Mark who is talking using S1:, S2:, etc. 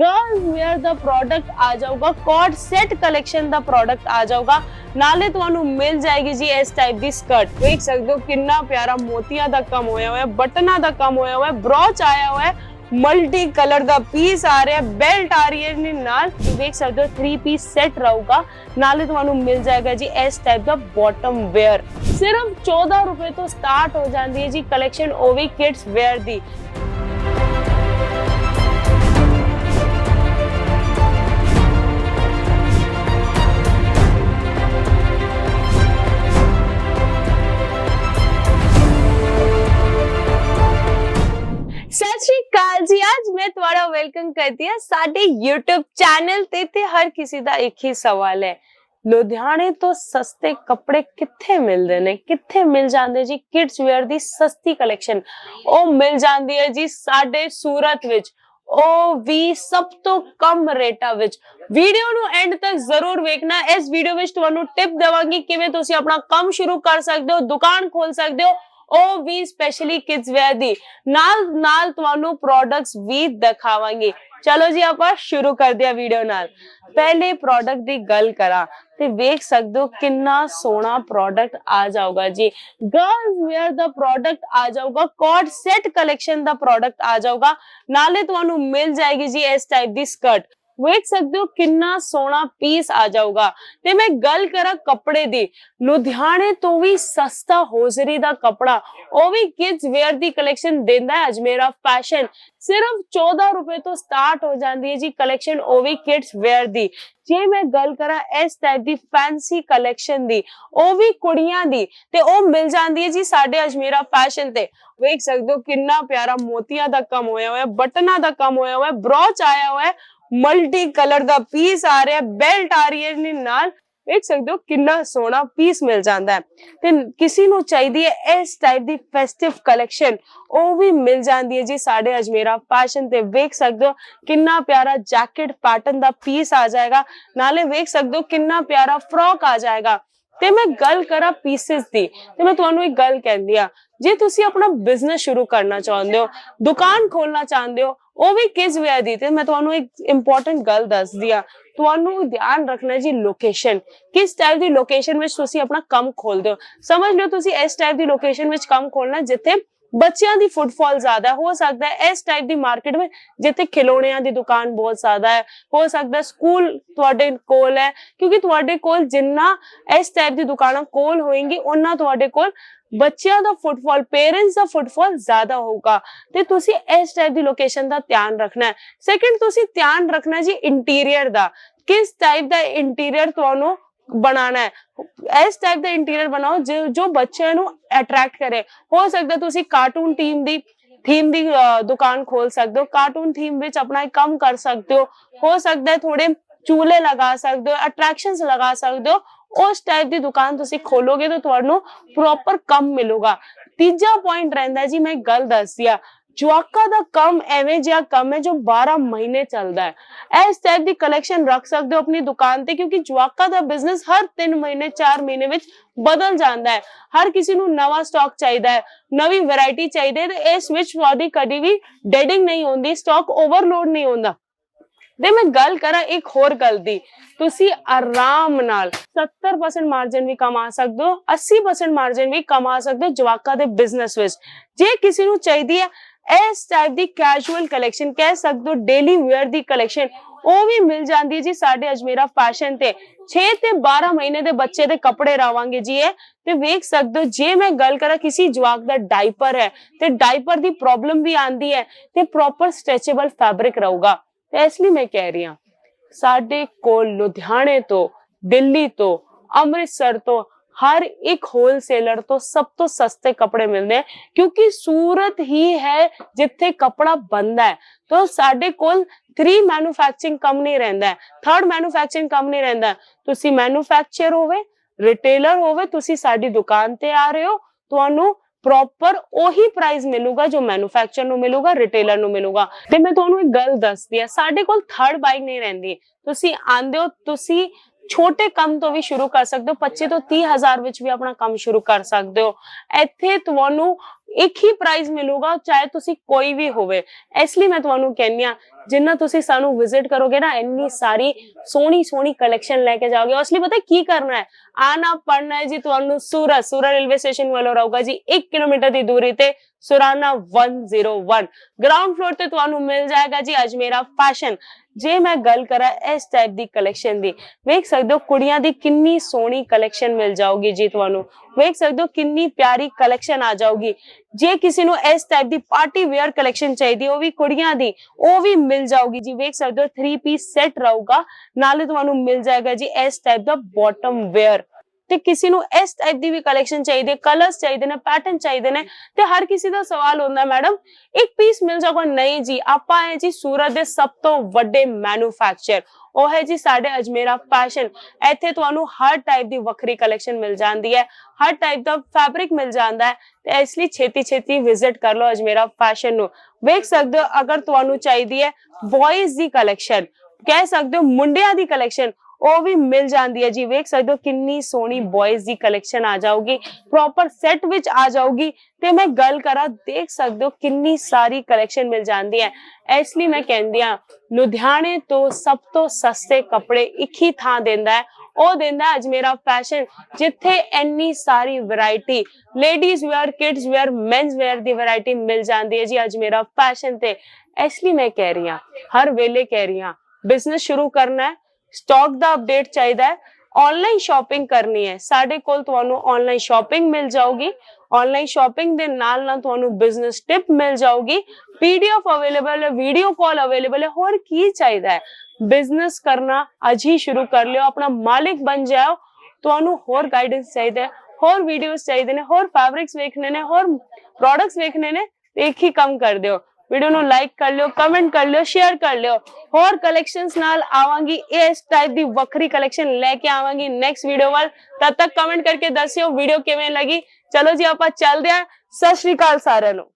S1: Girls wear ਦਾ product ਆ ਜਾਊਗਾ। Coat set collection ਦਾ ਪ੍ਰੋਡਕਟ ਆ ਜਾਊਗਾ। ਨਾਲੇ ਤੁਹਾਨੂੰ ਮਿਲ ਜਾਏਗੀ ਜੀ ਇਸ ਟਾਈਪ ਦੀ ਸਕਰਟ ਦੇਖ ਸਕਦੇ ਹੋ ਕਿੰਨਾ ਪਿਆਰਾ ਮੋਤੀਆਂ ਦਾ ਕੰਮ ਹੋਇਆ ਹੋਇਆ, ਬਟਨਾਂ ਦਾ ਕੰਮ ਹੋਇਆ ਹੋਇਆ ਬ੍ਰੋਚ ਆਇਆ ਹੋਇਆ ਮਲਟੀ ਕਲਰ ਦਾ ਪੀਸ ਆ ਰਿਹਾ ਬੈਲਟ ਆ ਰਹੀ ਹੈ ਇਹਦੇ ਨਾਲ। ਦੇਖ ਸਕਦੇ ਹੋ 3 ਪੀਸ ਸੈਟ ਰਹੂਗਾ। ਨਾਲੇ ਤੁਹਾਨੂੰ ਮਿਲ ਜਾਏਗਾ ਜੀ ਇਸ ਟਾਈਪ ਦਾ ਬਾਟਮ ਵੇਅਰ ਸਿਰਫ 14 ਰੁਪਏ ਤੋਂ ਸਟਾਰਟ ਹੋ ਜਾਂਦੀ ਹੈ ਜੀ ਕਲੈਕਸ਼ਨ ਓਵੀ ਕਿਡਸ ਵੇਅਰ ਦੀ। ਅੱਜ ਮੈਂ ਤੁਹਾਡਾ ਵੈਲਕਮ ਕਰਦੀ ਹਾਂ। ਸਾਡੇ YouTube ਚੈਨਲ ਤੇ ਤੇ ਹਰ ਕਿਸੇ ਦਾ ਇੱਕ ਹੀ ਸਵਾਲ ਹੈ। ਲੁਧਿਆਣੇ ਤੋਂ ਸਸਤੇ ਕੱਪੜੇ ਕਿੱਥੇ ਮਿਲਦੇ ਨੇ? ਕਿੱਥੇ ਮਿਲ ਜਾਂਦੇ ਜੀ? ਕਿਡਸ ਵੇਅਰ ਦੀ ਸਸਤੀ ਕਲੈਕਸ਼ਨ ਉਹ ਮਿਲ ਜਾਂਦੀ ਹੈ ਜੀ ਸਾਡੇ ਸੂਰਤ ਵਿੱਚ। ਉਹ ਵੀ ਸਭ ਤੋਂ ਕਮ ਰੇਟਾਂ ਵਿੱਚ। ਵੀਡੀਓ ਨੂੰ ਐਂਡ ਤੱਕ ਜ਼ਰੂਰ ਵੇਖਣਾ। ਇਸ ਵੀਡੀਓ ਵਿੱਚ ਤੁਹਾਨੂੰ ਟਿਪ ਦੇਵਾਂਗੀ ਕਿਵੇਂ ਤੁਸੀਂ ਆਪਣਾ ਕੰਮ ਸ਼ੁਰੂ ਕਰ ਸਕਦੇ ਹੋ, ਦੁਕਾਨ ਖੋਲ ਸਕਦੇ ਹੋ। ਉਹ ਵੀ ਸਪੈਸ਼ਲੀ ਕਿਡਸ ਵੇਅਰ ਦੀ। ਨਾਲ ਨਾਲ ਤੁਹਾਨੂੰ ਪ੍ਰੋਡਕਟਸ ਵੀ ਦਿਖਾਵਾਂਗੇ। ਚਲੋ ਜੀ, ਆਪਾਂ ਸ਼ੁਰੂ ਕਰਦੇ ਹਾਂ ਵੀਡੀਓ ਨਾਲ। ਪਹਿਲੇ ਪ੍ਰੋਡਕਟ ਦੀ ਗੱਲ ਕਰਾਂ, ਤੇ ਵੇਖ ਸਕਦੇ ਹੋ ਕਿੰਨਾ ਸੋਹਣਾ ਪ੍ਰੋਡਕਟ ਆ ਜਾਊਗਾ ਜੀ। ਗਰਲਸ ਵੇਅਰ ਦਾ ਪ੍ਰੋਡਕਟ ਆ ਜਾਊਗਾ ਕੋਟ ਸੈਟ ਕਲੈਕਸ਼ਨ ਦਾ ਪ੍ਰੋਡਕਟ ਆ ਜਾਊਗਾ। ਨਾਲੇ ਤੁਹਾਨੂੰ ਮਿਲ ਜਾਏਗੀ ਜੀ ਇਸ ਟਾਈਪ ਦੀ ਸਕਰਟ ਵੇਖ ਸਕਦੇ ਹੋ ਕਿੰਨਾ ਸੋਹਣਾ ਪੀਸ ਆ ਜਾਊਗਾ। ਤੇ ਮੈਂ ਗੱਲ ਕਰਾਂ ਕੱਪੜੇ ਦੀ। ਲੁਧਿਆਣੇ ਤੋਂ ਵੀ ਸਸਤਾ ਹੋਜ਼ਰੀ ਦਾ ਕੱਪੜਾ, ਉਹ ਵੀ ਕਿਡਸ ਵੇਅਰ ਦੀ ਕਲੈਕਸ਼ਨ ਦਿੰਦਾ ਹੈ ਅਜਮੇਰਾ ਫੈਸ਼ਨ ਸਿਰਫ 14 ਰੁਪਏ ਤੋਂ ਸਟਾਰਟ ਹੋ ਜਾਂਦੀ ਹੈ ਜੀ ਕਲੈਕਸ਼ਨ ਉਹ ਵੀ ਕਿਡਸ ਵੇਅਰ ਦੀ। ਜੇ ਮੈਂ ਗੱਲ ਕਰਾਂ ਇਸ ਟਾਈਪ ਦੀ ਫੈਂਸੀ ਕਲੈਕਸ਼ਨ ਦੀ, ਉਹ ਵੀ ਕੁੜੀਆਂ ਦੀ, ਤੇ ਉਹ ਮਿਲ ਜਾਂਦੀ ਹੈ ਜੀ ਸਾਡੇ ਅਜਮੇਰਾ ਫੈਸ਼ਨ ਤੇ। ਵੇਖ ਸਕਦੇ ਹੋ ਕਿੰਨਾ ਪਿਆਰਾ ਮੋਤੀਆਂ ਦਾ ਕੰਮ ਹੋਇਆ ਹੋਇਆ, ਬਟਨਾਂ ਦਾ ਕੰਮ ਹੋਇਆ ਹੋਇਆ ਬ੍ਰੋਚ ਆਇਆ ਹੋਇਆ ਮਲਟੀ ਕਲਰ ਦਾ ਪੀਸ ਆ ਰਿਹਾ ਬੈਲਟ ਆ ਰਹੀ ਹੈ, ਇਹਦੇ ਨਾਲ ਵੇਖ ਸਕਦੇ ਹੋ ਕਿੰਨਾ ਸੋਹਣਾ ਪੀਸ ਮਿਲ ਜਾਂਦਾ ਹੈ। ਤੇ ਕਿਸੇ ਨੂੰ ਚਾਹੀਦੀ ਹੈ ਇਸ ਟਾਈਪ ਦੀ ਫੈਸਟਿਵ ਕਲੈਕਸ਼ਨ ਉਹ ਵੀ ਮਿਲ ਜਾਂਦੀ ਹੈ ਜੀ ਸਾਡੇ ਅਜਮੇਰਾ ਫੈਸ਼ਨ ਤੇ। ਵੇਖ ਸਕਦੇ ਹੋ ਕਿੰਨਾ ਪਿਆਰਾ ਜੈਕਟ ਪੈਟਰਨ ਦਾ ਪੀਸ ਆ ਜਾਏਗਾ, ਨਾਲੇ ਵੇਖ ਸਕਦੇ ਹੋ ਕਿੰਨਾ ਪਿਆਰਾ ਫਰੋਕ ਆ ਜਾਏਗਾ। ਤੇ ਮੈਂ ਗੱਲ ਕਰਾਂ ਪੀਸਸ ਦੀ, ਤੇ ਮੈਂ ਤੁਹਾਨੂੰ ਇੱਕ ਗੱਲ ਕਹਿੰਦੀ ਆ ਜੇ ਤੁਸੀਂ ਆਪਣਾ ਬਿਜ਼ਨਸ ਸ਼ੁਰੂ ਕਰਨਾ ਚਾਹੁੰਦੇ ਹੋ, ਦੁਕਾਨ ਖੋਲਣਾ ਚਾਹੁੰਦੇ ਹੋ, ਉਹ ਵੀ ਕਿਸ ਵੇ ਦੀ ਤੇ ਮੈਂ ਤੁਹਾਨੂੰ ਇੱਕ ਇੰਪੋਰਟੈਂਟ ਗੱਲ ਦੱਸਦੀ ਆ ਤੁਹਾਨੂੰ ਧਿਆਨ ਰੱਖਣਾ ਜੀ ਲੋਕੇਸ਼ਨ ਕਿਸ ਟਾਈਪ ਦੀ ਲੋਕੇਸ਼ਨ ਵਿੱਚ ਤੁਸੀਂ ਆਪਣਾ ਕੰਮ ਖੋਲਦੇ ਹੋ? ਸਮਝ ਲਓ ਤੁਸੀਂ ਇਸ ਟਾਈਪ ਦੀ ਲੋਕੇਸ਼ਨ ਵਿੱਚ ਕੰਮ ਖੋਲਣਾ ਜਿੱਥੇ ਬੱਚਿਆਂ ਦੀ ਫੁੱਟਫਾਲ ਜ਼ਿਆਦਾ ਹੋ ਸਕਦਾ ਹੈ। ਇਸ ਟਾਈਪ ਦੀ ਮਾਰਕੀਟ ਵਿੱਚ ਜਿੱਥੇ ਖਿਡੌਣਿਆਂ ਦੀ ਦੁਕਾਨ ਬਹੁਤ ਜ਼ਿਆਦਾ ਹੈ, ਹੋ ਸਕਦਾ ਸਕੂਲ ਤੁਹਾਡੇ ਕੋਲ ਹੈ, ਕਿਉਂਕਿ ਤੁਹਾਡੇ ਕੋਲ ਜਿੰਨਾ ਇਸ ਟਾਈਪ ਦੀ ਦੁਕਾਨਾਂ ਕੋਲ ਹੋਣਗੀ ਉਹਨਾਂ ਤੁਹਾਡੇ ਕੋਲ ਬੱਚਿਆਂ ਦਾ ਫੁੱਟਫਾਲ ਪੇਰੈਂਟਸ ਦਾ ਫੁੱਟਫਾਲ ਜ਼ਿਆਦਾ ਹੋਊਗਾ। ਤੇ ਤੁਸੀਂ ਇਸ ਟਾਈਪ ਦੀ ਲੋਕੇਸ਼ਨ ਦਾ ਧਿਆਨ ਰੱਖਣਾ ਹੈ। ਸੈਕੰਡ ਤੁਸੀਂ ਧਿਆਨ ਰੱਖਣਾ ਜੀ ਇੰਟੀਰੀਅਰ ਦਾ। ਕਿਸ ਟਾਈਪ ਦਾ ਇੰਟੀਰੀਅਰ ਤੁਹਾਨੂੰ ਬਣਾਉਣਾ ਹੈ। ਇਸ ਟਾਈਪ ਦਾ ਇੰਟੀਰੀਅਰ ਬਣਾਓ ਜੋ ਬੱਚਿਆਂ ਨੂੰ ਅਟਰੈਕਟ ਕਰੇ। ਹੋ ਸਕਦਾ ਤੁਸੀਂ ਕਾਰਟੂਨ ਟੀਮ ਦੀ ਥੀਮ ਦੀ ਦੁਕਾਨ ਖੋਲ ਸਕਦੇ ਹੋ। ਕਾਰਟੂਨ ਥੀਮ ਵਿੱਚ ਆਪਣਾ ਇੱਕ ਕੰਮ ਕਰ ਸਕਦੇ ਹੋ। ਹੋ ਸਕਦਾ ਹੈ ਥੋੜੇ ਚੂਲੇ ਲਗਾ ਸਕਦੇ ਹੋ ਅਟਰੈਕਸ਼ਨਸ ਲਗਾ ਸਕਦੇ ਹੋ। ਉਸ ਟਾਈਪ ਦੀ ਦੁਕਾਨ ਤੁਸੀਂ ਖੋਲੋਗੇ ਤਾਂ ਤੁਹਾਨੂੰ ਪ੍ਰੋਪਰ ਕੰਮ ਮਿਲੂਗਾ। ਤੀਜਾ ਪੁਆਇੰਟ ਰਹਿੰਦਾ ਜੀ, ਮੈਂ ਇੱਕ ਗੱਲ ਦੱਸਦੀ ਆ ਜਵਾਕਾਂ ਦਾ ਕੰਮ ਐਵੇਂ ਜਿਹਾ ਕੰਮ ਹੈ ਜੋ 12 ਮਹੀਨੇ ਚੱਲਦਾ ਹੈ। ਇਸ ਟਾਈਪ ਦੀ ਕਲੈਕਸ਼ਨ ਰੱਖ ਸਕਦੇ ਹੋ ਆਪਣੀ ਦੁਕਾਨ ਤੇ ਕਿਉਂਕਿ ਜਵਾਕਾਂ ਦਾ ਬਿਜ਼ਨਸ ਹਰ 3 ਮਹੀਨੇ 4 ਮਹੀਨੇ ਵਿੱਚ ਬਦਲ ਜਾਂਦਾ ਹੈ। ਹਰ ਕਿਸੇ ਨੂੰ ਨਵਾਂ ਸਟਾਕ ਚਾਹੀਦਾ ਹੈ, ਨਵੀਂ ਵੈਰਾਈਟੀ ਚਾਹੀਦੀ ਹੈ ਤੇ ਇਸ ਵਿੱਚ ਤੁਹਾਡੀ ਕਦੀ ਵੀ ਡੈਡਿੰਗ ਨਹੀਂ ਹੁੰਦੀ ਸਟਾਕ ਓਵਰਲੋਡ ਨਹੀਂ ਹੁੰਦਾ ਤੇ ਮੈਂ ਗੱਲ ਕਰਾਂ ਇੱਕ ਹੋਰ ਗੱਲ ਦੀ, ਤੁਸੀਂ ਆਰਾਮ ਨਾਲ 70% ਮਾਰਜਨ ਵੀ ਕਮਾ ਸਕਦੇ ਹੋ 80% ਮਾਰਜਨ ਵੀ ਕਮਾ ਸਕਦੇ ਹੋ ਜਵਾਕਾਂ ਦੇ ਬਿਜ਼ਨਸ ਵਿੱਚ। ਜੇ ਕਿਸੇ ਨੂੰ ਚਾਹੀਦੀ ਹੈ ਇਸ ਟਾਈਪ ਦੀ ਕੈਜੂਅਲ ਕਲੈਕਸ਼ਨ ਕਹਿ ਸਕਦੇ ਹੋ ਡੇਲੀ ਵੇਅਰ ਦੀ ਕਲੈਕਸ਼ਨ ਉਹ ਵੀ ਮਿਲ ਜਾਂਦੀ ਹੈ ਜੀ ਸਾਡੇ ਅਜਮੇਰਾ ਫੈਸ਼ਨ ਤੇ। 6 ਤੇ 12 ਮਹੀਨੇ ਦੇ ਬੱਚੇ ਦੇ ਕੱਪੜੇ ਰਾਵਾਂਗੇ ਜੀ ਇਹ। ਤੇ ਵੇਖ ਸਕਦੇ ਹੋ, ਜੇ ਮੈਂ ਗੱਲ ਕਰਾਂ ਕਿਸੇ ਜਵਾਕ ਦਾ ਡਾਈਪਰ ਹੈ, ਤੇ ਡਾਈਪਰ ਦੀ ਪ੍ਰੋਬਲਮ ਵੀ ਆਂਦੀ ਹੈ ਤੇ ਪ੍ਰੋਪਰ ਸਟ੍ਰੈਚੇਬਲ ਫੈਬਰਿਕ ਰਹੂਗਾ। ਤੇ ਇਸ ਲਈ ਮੈਂ ਕਹਿ ਰਹੀ ਹਾਂ, ਸਾਡੇ ਕੋਲ ਲੁਧਿਆਣੇ ਤੋਂ, ਦਿੱਲੀ ਤੋਂ, ਅੰਮ੍ਰਿਤਸਰ ਤੋਂ ਹਰ ਇੱਕ ਹੋਲਸੇਲਰ ਤੋਂ ਸਭ ਤੋਂ ਸਸਤੇ ਕੱਪੜੇ ਮਿਲਦੇ ਹਨ ਕਿਉਂਕਿ ਸੂਰਤ ਹੀ ਹੈ ਜਿੱਥੇ ਕਪੜਾ ਬਣਦਾ ਹੈ। ਤਾਂ ਸਾਡੇ ਕੋਲ 3 ਮੈਨੂਫੈਕਚਰਿੰਗ ਕੰਪਨੀ ਰਹਿੰਦਾ ਹੈ। ਥਰਡ ਮੈਨੂਫੈਕਚਰਿੰਗ ਕੰਪਨੀ ਰਹਿੰਦਾ ਤੁਸੀਂ ਮੈਨੂਫੈਕਚਰ ਹੋਵੇ ਰਿਟੇਲਰ ਹੋਵੇ, ਤੁਸੀਂ ਸਾਡੀ ਦੁਕਾਨ ਤੇ ਆ ਰਹੇ ਹੋ, ਤੁਹਾਨੂੰ ਪ੍ਰੋਪਰ ਉਹੀ ਪ੍ਰਾਈਸ ਮਿਲੂਗਾ ਜੋ ਮੈਨੂਫੈਕਚਰ ਨੂੰ ਮਿਲੂਗਾ ਰਿਟੇਲਰ ਨੂੰ ਮਿਲੂਗਾ। ਤੇ ਮੈਂ ਤੁਹਾਨੂੰ ਇੱਕ ਗੱਲ ਦੱਸਦੀ ਆ ਸਾਡੇ ਕੋਲ ਥਰਡ ਬਾਈਕ ਨਹੀਂ ਰਹਿੰਦੀ। ਤੁਸੀਂ ਆਂਦੇ ਹੋ, ਤੁਸੀਂ ਛੋਟੇ ਕੰਮ ਤੋਂ ਵੀ ਸ਼ੁਰੂ ਕਰ ਸਕਦੇ ਹੋ 25 ਤੋਂ 30 ਹਜ਼ਾਰ ਵਿੱਚ ਵੀ ਆਪਣਾ ਕੰਮ ਸ਼ੁਰੂ ਕਰ ਸਕਦੇ ਹੋ। ਇੱਥੇ ਤੁਹਾਨੂੰ ਇੱਕ ਹੀ ਪ੍ਰਾਈਜ਼ ਮਿਲੂਗਾ, ਚਾਹੇ ਤੁਸੀਂ ਕੋਈ ਵੀ ਹੋਵੇ। ਇਸ ਲਈ ਮੈਂ ਤੁਹਾਨੂੰ ਕਹਿੰਨੀ ਆ ਜਿੰਨਾ ਤੁਸੀਂ ਸਾਨੂੰ ਵਿਜ਼ਿਟ ਕਰੋਗੇ ਨਾ, ਇੰਨੀ ਸਾਰੀ ਸੋਹਣੀ ਸੋਹਣੀ ਕਲੈਕਸ਼ਨ ਲੈ ਕੇ ਜਾਓਗੇ। ਉਸ ਲਈ ਪਤਾ ਕੀ ਕਰਨਾ ਹੈ? ਆਣਾ ਪੜਨਾ ਹੈ ਜੀ ਤੁਹਾਨੂੰ ਸੂਰਤ ਸੂਰਤ ਰੇਲਵੇ ਸਟੇਸ਼ਨ ਵੱਲੋਂ ਰਹੂਗਾ ਜੀ 1 ਕਿਲੋਮੀਟਰ ਦੀ ਦੂਰੀ ਤੇ ਸੁਰਾਨਾ 101 ਗਰਾਊਂਡ ਫਲੋਰ ਤੇ ਤੁਹਾਨੂੰ ਮਿਲ ਜਾਏਗਾ ਜੀ ਅਜਮੇਰਾ ਫੈਸ਼ਨ ਜੇ ਮੈਂ ਗੱਲ ਕਰਾਂ ਇਸ ਟਾਈਪ ਦੀ ਕਲੈਕਸ਼ਨ ਦੀ, ਵੇਖ ਸਕਦੇ ਹੋ ਕੁੜੀਆਂ ਦੀ ਕਿੰਨੀ ਸੋਹਣੀ ਕਲੈਕਸ਼ਨ ਮਿਲ ਜਾਊਗੀ ਜੀ ਤੁਹਾਨੂੰ। ਵੇਖ ਸਕਦੇ ਹੋ ਕਿੰਨੀ ਪਿਆਰੀ ਕਲੈਕਸ਼ਨ ਆ ਜਾਊਗੀ। ਜੇ ਕਿਸੇ ਨੂੰ ਇਸ ਟਾਈਪ ਦੀ ਪਾਰਟੀ ਵੇਅਰ ਕਲੈਕਸ਼ਨ ਚਾਹੀਦੀ, ਉਹ ਵੀ ਕੁੜੀਆਂ ਦੀ, ਉਹ ਵੀ ਮਿਲ ਮਿਲ ਜਾਊਗੀ ਜੀ, ਵੇਖ ਸਕਦੇ ਹੋ 3 ਪੀਸ ਸੈੱਟ ਰਹੂਗਾ, ਨਾਲੇ ਤੁਹਾਨੂੰ ਮਿਲ ਜਾਏਗਾ ਜੀ ਇਸ ਟਾਈਪ ਦਾ ਬਾਟਮ ਵੇਅਰ ਤੇ ਕਿਸੇ ਨੂੰ ਇਸ ਟਾਈਪ ਦੀ ਵੀ ਕਲੈਕਸ਼ਨ ਚਾਹੀਦੀ ਹੈ ਕਲਰਸ ਚਾਹੀਦੇ ਨੇ ਪੈਟਰਨ ਚਾਹੀਦੇ ਨੇ ਤੇ ਹਰ ਕਿਸੇ ਦਾ ਸਵਾਲ ਹੁੰਦਾ ਮੈਡਮ ਇੱਕ ਪੀਸ ਮਿਲ ਜਾਊਗਾ ਨਹੀਂ ਜੀ, ਆਪਾਂ ਹੈ ਜੀ ਸੂਰਤ ਦੇ ਸਭ ਤੋਂ ਵੱਡੇ ਮੈਨੂਫੈਕਚਰ ਉਹ ਹੈ ਜੀ ਸਾਡੇ ਅਜਮੇਰਾ ਫੈਸ਼ਨ ਇੱਥੇ ਤੁਹਾਨੂੰ ਹਰ ਟਾਈਪ ਦੀ ਵੱਖਰੀ ਕਲੈਕਸ਼ਨ ਮਿਲ ਜਾਂਦੀ ਹੈ, ਹਰ ਟਾਈਪ ਦਾ ਫੈਬਰਿਕ ਮਿਲ ਜਾਂਦਾ ਹੈ, ਤੇ ਇਸ ਲਈ ਛੇਤੀ ਛੇਤੀ ਵਿਜ਼ਿਟ ਕਰ ਲਓ ਅਜਮੇਰਾ ਫੈਸ਼ਨ ਨੂੰ। ਵੇਖ ਸਕਦੇ ਹੋ, ਅਗਰ ਤੁਹਾਨੂੰ ਚਾਹੀਦੀ ਹੈ ਬॉयਜ਼ ਦੀ ਕਲੈਕਸ਼ਨ ਕਹਿ ਸਕਦੇ ਹੋ ਮੁੰਡਿਆਂ ਦੀ ਕਲੈਕਸ਼ਨ ਉਹ ਵੀ ਮਿਲ ਜਾਂਦੀ ਹੈ ਜੀ। ਵੇਖ ਸਕਦੇ ਹੋ ਕਿੰਨੀ ਸੋਹਣੀ ਬॉयਜ਼ ਦੀ ਕਲੈਕਸ਼ਨ ਆ ਜਾਊਗੀ। ਪ੍ਰੋਪਰ ਸੈੱਟ ਵਿੱਚ ਆ ਜਾਊਗੀ। ਤੇ ਮੈਂ ਗੱਲ ਕਰਾਂ, ਦੇਖ ਸਕਦੇ ਹੋ ਕਿੰਨੀ ਸਾਰੀ ਕਲੈਕਸ਼ਨ ਮਿਲ ਜਾਂਦੀ ਹੈ। ਇਸ ਲਈ ਮੈਂ ਕਹਿੰਦੀ ਆ ਲੁਧਿਆਣੇ ਤੋਂ ਸਭ ਤੋਂ ਸਸਤੇ ਕੱਪੜੇ ਇੱਕ ਹੀ ਥਾਂ ਦਿੰਦਾ ਹੈ। ਉਹ ਦਿੰਦਾ ਹੈ ਅਜਮੇਰਾ ਫੈਸ਼ਨ ਜਿੱਥੇ ਇੰਨੀ ਸਾਰੀ variety ladies wear kids wear men's wear ਦੀ ਵੈਰਾਈਟੀ ਮਿਲ ਜਾਂਦੀ ਹੈ ਜੀ ਅਜਮੇਰਾ ਫੈਸ਼ਨ ਤੇ। ਇਸ ਲਈ ਮੈਂ ਕਹਿ ਰਹੀ ਹਾਂ, ਹਰ ਵੇਲੇ ਕਹਿ ਰਹੀ ਹਾਂ ਬਿਜ਼ਨਸ ਸ਼ੁਰੂ ਕਰਨਾ ਹੈ। ਸਟਾਕ ਦਾ ਅਪਡੇਟ ਚਾਹੀਦਾ ਹੈ। ਆਨਲਾਈਨ ਸ਼ਾਪਿੰਗ ਕਰਨੀ ਹੈ। ਸਾਡੇ ਕੋਲ ਤੁਹਾਨੂੰ ਆਨਲਾਈਨ ਸ਼ਾਪਿੰਗ ਮਿਲ ਜਾਊਗੀ। ਆਨਲਾਈਨ ਸ਼ਾਪਿੰਗ ਦੇ ਨਾਲ ਨਾਲ ਤੁਹਾਨੂੰ ਬਿਜ਼ਨਸ ਟਿਪ ਮਿਲ ਜਾਊਗੀ। ਪੀਡੀਐਫ ਅਵੇਲੇਬਲ ਹੈ ਵੀਡੀਓ ਕਾਲ ਅਵੇਲੇਬਲ ਹੈ। ਹੋਰ ਕੀ ਚਾਹੀਦਾ ਹੈ? ਬਿਜ਼ਨਸ ਕਰਨਾ ਅੱਜ ਹੀ ਸ਼ੁਰੂ ਕਰ ਲਿਓ। ਆਪਣਾ ਮਾਲਿਕ ਬਣ ਜਾਓ। ਤੁਹਾਨੂੰ ਹੋਰ ਗਾਈਡੈਂਸ ਚਾਹੀਦਾ ਹੈ। ਹੋਰ ਵੀਡੀਓਜ਼ ਚਾਹੀਦੇ ਨੇ, ਹੋਰ ਫੈਬਰਿਕਸ ਵੇਖਣੇ ਨੇ, ਹੋਰ ਪ੍ਰੋਡਕਟਸ ਵੇਖਣੇ ਨੇ ਇੱਕ ਹੀ ਕੰਮ ਕਰ ਦਿਓ ਵੀਡੀਓ ਨੂੰ ਲਾਈਕ ਕਰ ਲਿਓ ਕਮੈਂਟ ਕਰ ਲਿਓ ਸ਼ੇਅਰ ਕਰ ਲਿਓ। ਹੋਰ ਕਲੈਕਸ਼ਨਸ ਨਾਲ ਆਵਾਂਗੀ, ਇਸ ਟਾਈਪ ਦੀ ਵੱਖਰੀ ਕਲੈਕਸ਼ਨ ਲੈ ਕੇ ਆਵਾਂਗੀ ਨੈਕਸਟ ਵੀਡੀਓ ਵੱਲ। ਤਦ ਤੱਕ ਕਮੈਂਟ ਕਰਕੇ ਦੱਸਿਓ ਵੀਡੀਓ ਕਿਵੇਂ ਲੱਗੀ। ਚਲੋ ਜੀ, ਆਪਾਂ ਚੱਲਦੇ ਹਾਂ। ਸਤਿ ਸ਼੍ਰੀ ਅਕਾਲ ਸਾਰਿਆਂ ਨੂੰ।